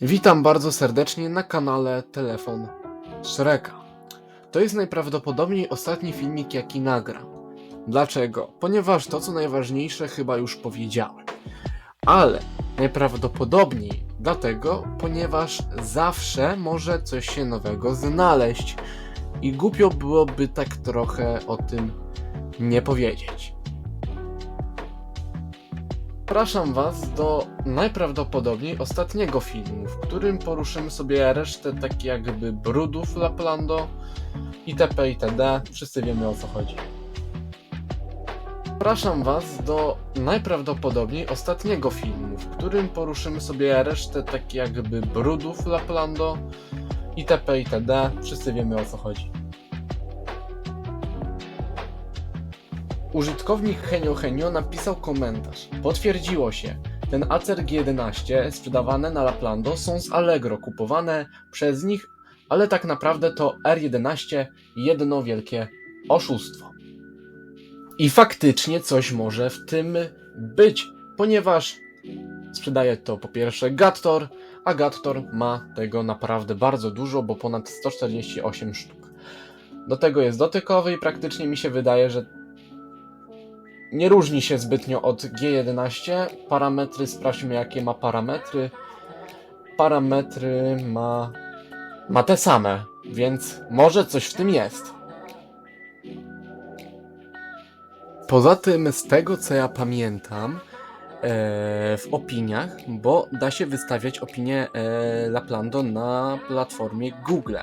Witam bardzo serdecznie na kanale Telefon Shreka. To jest najprawdopodobniej ostatni filmik, jaki nagram. Dlaczego? Ponieważ to, co najważniejsze, chyba już powiedziałem. Ale najprawdopodobniej dlatego, ponieważ zawsze może coś się nowego znaleźć. I głupio byłoby tak trochę o tym nie powiedzieć. Zapraszam Was do najprawdopodobniej ostatniego filmu, w którym poruszymy sobie resztę tak jakby brudów Laplando itp. itd. Wszyscy wiemy o co chodzi. Zapraszam Was do najprawdopodobniej ostatniego filmu, w którym poruszymy sobie resztę tak jakby brudów Laplando itp. itd. Wszyscy wiemy o co chodzi. Użytkownik Henio Henio napisał komentarz. Potwierdziło się. Ten Acer G11 sprzedawane na Laplando są z Allegro, kupowane przez nich, ale tak naprawdę to R11 jedno wielkie oszustwo. I faktycznie coś może w tym być, ponieważ sprzedaje to po pierwsze Gattor, a Gattor ma tego naprawdę bardzo dużo, bo ponad 148 sztuk. Do tego jest dotykowy i praktycznie mi się wydaje, że nie różni się zbytnio od G11. Parametry, sprawdźmy jakie ma parametry. Parametry ma, ma te same, więc może coś w tym jest. Poza tym, z tego co ja pamiętam, e, w opiniach, bo da się wystawiać opinię e, Laplando na platformie Google.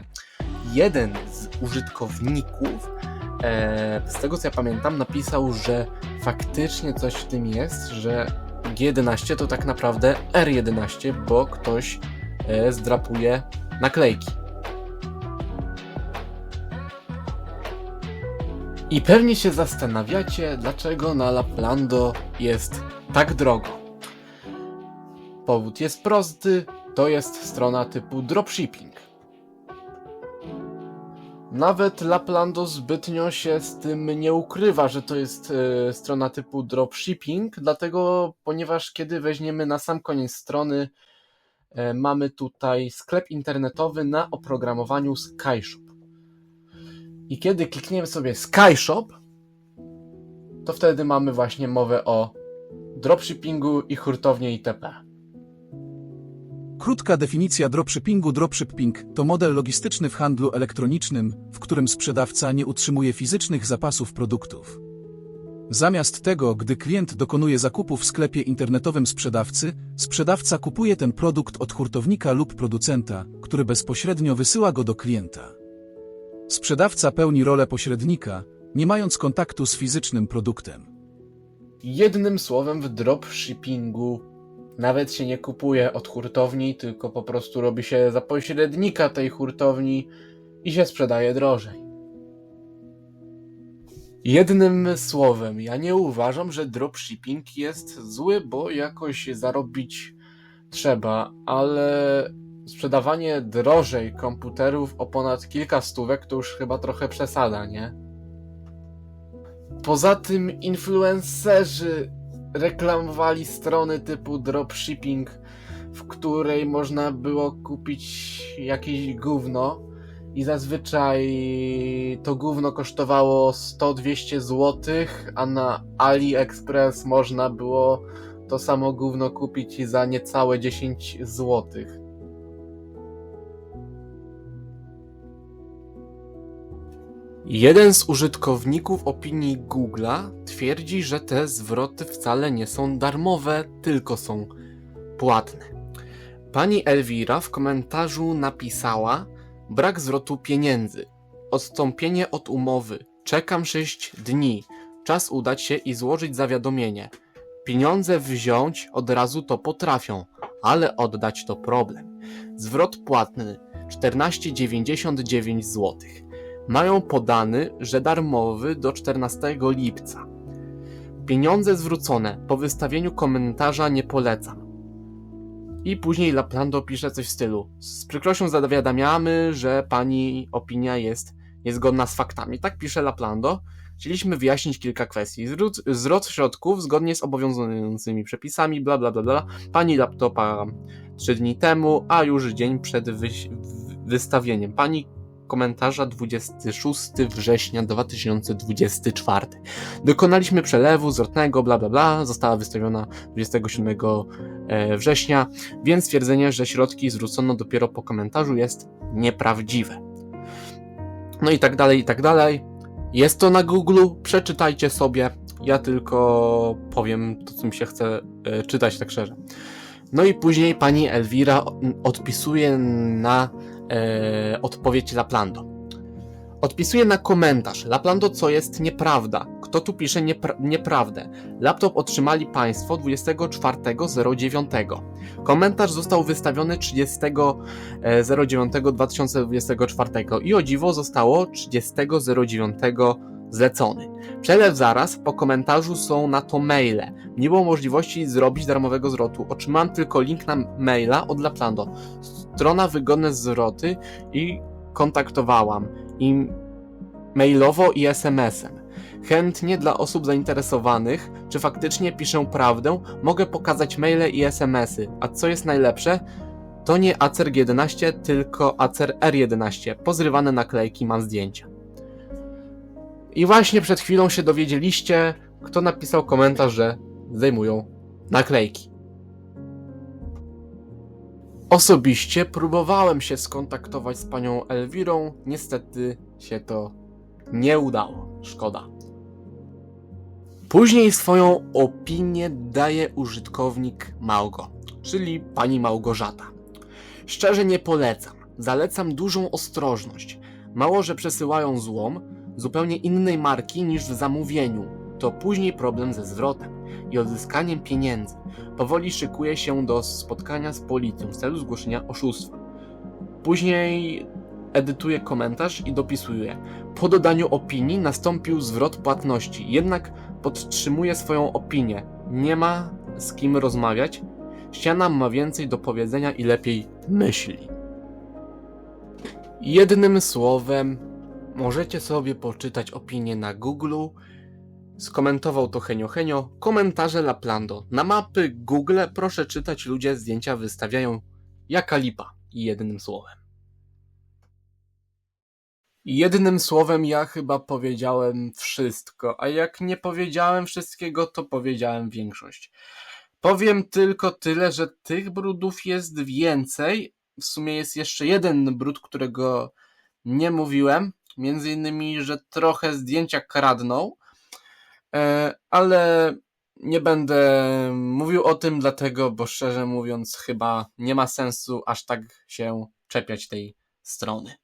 Jeden z użytkowników e, z tego co ja pamiętam, napisał, że faktycznie coś w tym jest, że G11 to tak naprawdę R11, bo ktoś e, zdrapuje naklejki. I pewnie się zastanawiacie, dlaczego na Laplando jest tak drogo. Powód jest prosty, to jest strona typu dropshipping. Nawet Laplando zbytnio się z tym nie ukrywa, że to jest e, strona typu dropshipping, dlatego, ponieważ kiedy weźmiemy na sam koniec strony, e, mamy tutaj sklep internetowy na oprogramowaniu SkyShop. I kiedy klikniemy sobie SkyShop, to wtedy mamy właśnie mowę o dropshippingu i hurtowni itp. Krótka definicja dropshippingu Dropshipping to model logistyczny w handlu elektronicznym, w którym sprzedawca nie utrzymuje fizycznych zapasów produktów. Zamiast tego, gdy klient dokonuje zakupu w sklepie internetowym sprzedawcy, sprzedawca kupuje ten produkt od hurtownika lub producenta, który bezpośrednio wysyła go do klienta. Sprzedawca pełni rolę pośrednika, nie mając kontaktu z fizycznym produktem. Jednym słowem, w dropshippingu nawet się nie kupuje od hurtowni, tylko po prostu robi się za pośrednika tej hurtowni i się sprzedaje drożej. Jednym słowem, ja nie uważam, że dropshipping jest zły, bo jakoś zarobić trzeba, ale sprzedawanie drożej komputerów o ponad kilka stówek to już chyba trochę przesada, nie? Poza tym influencerzy reklamowali strony typu dropshipping, w której można było kupić jakieś gówno i zazwyczaj to gówno kosztowało 100-200 zł, a na AliExpress można było to samo gówno kupić za niecałe 10 złotych. Jeden z użytkowników opinii Google'a twierdzi, że te zwroty wcale nie są darmowe, tylko są płatne. Pani Elwira w komentarzu napisała: Brak zwrotu pieniędzy. Odstąpienie od umowy. Czekam 6 dni. Czas udać się i złożyć zawiadomienie. Pieniądze wziąć od razu to potrafią, ale oddać to problem. Zwrot płatny 14,99 zł mają podany, że darmowy do 14 lipca. Pieniądze zwrócone po wystawieniu komentarza nie polecam. I później Laplando pisze coś w stylu: Z przykrością zawiadamiamy, że pani opinia jest niezgodna z faktami. Tak pisze Laplando. Chcieliśmy wyjaśnić kilka kwestii. Zwrot środków zgodnie z obowiązującymi przepisami, bla bla bla bla. Pani laptopa 3 dni temu, a już dzień przed wystawieniem. Pani komentarza 26 września 2024. Dokonaliśmy przelewu zwrotnego, bla bla bla, została wystawiona 27 e, września, więc twierdzenie, że środki zwrócono dopiero po komentarzu jest nieprawdziwe. No i tak dalej, i tak dalej. Jest to na Google, przeczytajcie sobie. Ja tylko powiem to, co mi się chce e, czytać tak szczerze. No i później pani Elwira odpisuje na e, odpowiedź Laplando. Odpisuje na komentarz. Laplando, co jest nieprawda. Kto tu pisze niepra- nieprawdę? Laptop otrzymali Państwo 24.09. Komentarz został wystawiony 30.09.2024 i o dziwo zostało 30.09 zlecony. Przelew zaraz po komentarzu są na to maile. Nie było możliwości zrobić darmowego zwrotu. Otrzymałem tylko link na maila od Laplando. Strona wygodne zwroty i kontaktowałam im mailowo i SMS-em. Chętnie dla osób zainteresowanych, czy faktycznie piszę prawdę, mogę pokazać maile i SMS-y. A co jest najlepsze? To nie Acer G11, tylko Acer R11. Pozrywane naklejki, mam zdjęcia. I właśnie przed chwilą się dowiedzieliście, kto napisał komentarz, że zdejmują naklejki. Osobiście próbowałem się skontaktować z panią Elwirą, niestety się to nie udało. Szkoda. Później swoją opinię daje użytkownik Małgo, czyli pani Małgorzata. Szczerze nie polecam. Zalecam dużą ostrożność. Mało, że przesyłają złom zupełnie innej marki niż w zamówieniu. To później problem ze zwrotem i odzyskaniem pieniędzy. Powoli szykuje się do spotkania z policją w celu zgłoszenia oszustwa. Później edytuje komentarz i dopisuje. Po dodaniu opinii nastąpił zwrot płatności, jednak podtrzymuje swoją opinię. Nie ma z kim rozmawiać. Ściana ma więcej do powiedzenia i lepiej myśli. Jednym słowem, możecie sobie poczytać opinię na Google. Skomentował to Henio Henio. Komentarze Laplando. Na mapy Google proszę czytać, ludzie zdjęcia wystawiają jaka lipa. Jednym słowem. Jednym słowem ja chyba powiedziałem wszystko, a jak nie powiedziałem wszystkiego, to powiedziałem większość. Powiem tylko tyle, że tych brudów jest więcej. W sumie jest jeszcze jeden brud, którego nie mówiłem. Między innymi, że trochę zdjęcia kradną, E, ale nie będę mówił o tym, dlatego, bo szczerze mówiąc, chyba nie ma sensu aż tak się czepiać tej strony.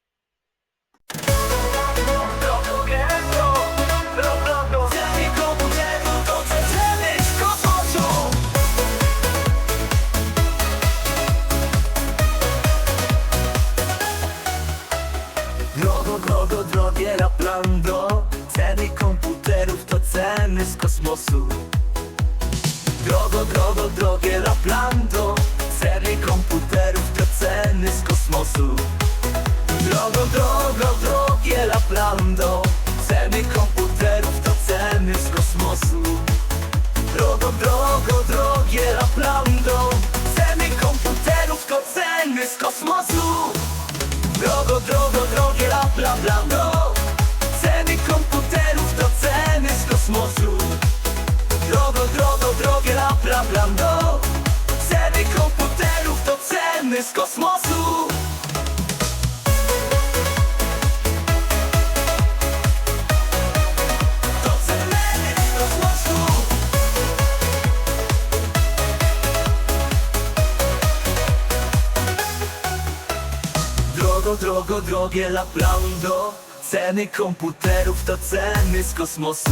Drogo, drogie Laplando. Ceny komputerów to ceny z kosmosu. Drogo, drogo, drogie Laplando. Ceny komputerów to ceny z kosmosu. Drogo, drogo, z kosmosu. To z kosmosu Drogo, drogo, drogie Laplando. Ceny komputerów to ceny z kosmosu.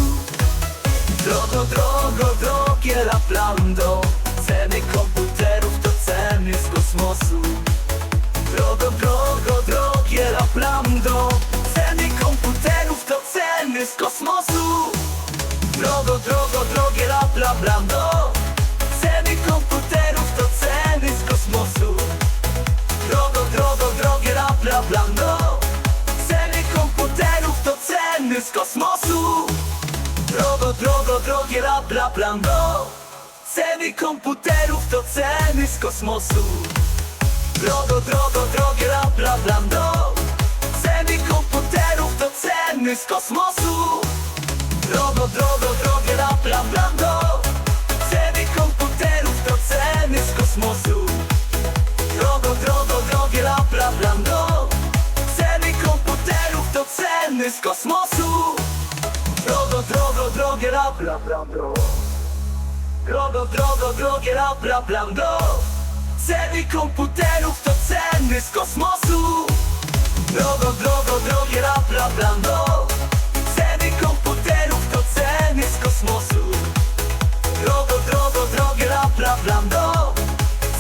Drogo, drogo, drogie Laplando. Ceny komputerów to ceny z kosmosu. Drogo, drogo, drogie Laplando Ceny komputerów to ceny z kosmosu. Drogo, drogo, drogie Laplando Ceny komputerów to ceny z kosmosu. Drogo, drogo, drogie la bla bla no Ceny komputerów to ceny z kosmosu. Drogo, drogo, drogie la bla bla no Ceny komputerów to ceny z kosmosu. Drogo, drogo, drogie la bla blando Ceny komputerów to ceny z kosmosu. Drogo, drogo, drogie la bla blando Ceny komputerów to ceny z kosmosu. Drogo, drogo, drogie la bla blando Ceny komputerów to ceny z kosmosu. Drogo, drogo, drogie la bla blando Drogo, drogo, drogie la bla blando Ceny komputerów to ceny z kosmosu. Drogo, drogo, drogie la bla blando Ceny komputerów to ceny z kosmosu. Drogo, drogo, drogie la bla blando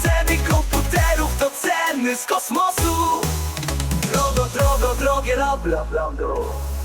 Ceny komputerów to ceny z kosmosu. Drogo, drogo, drogie la bla blando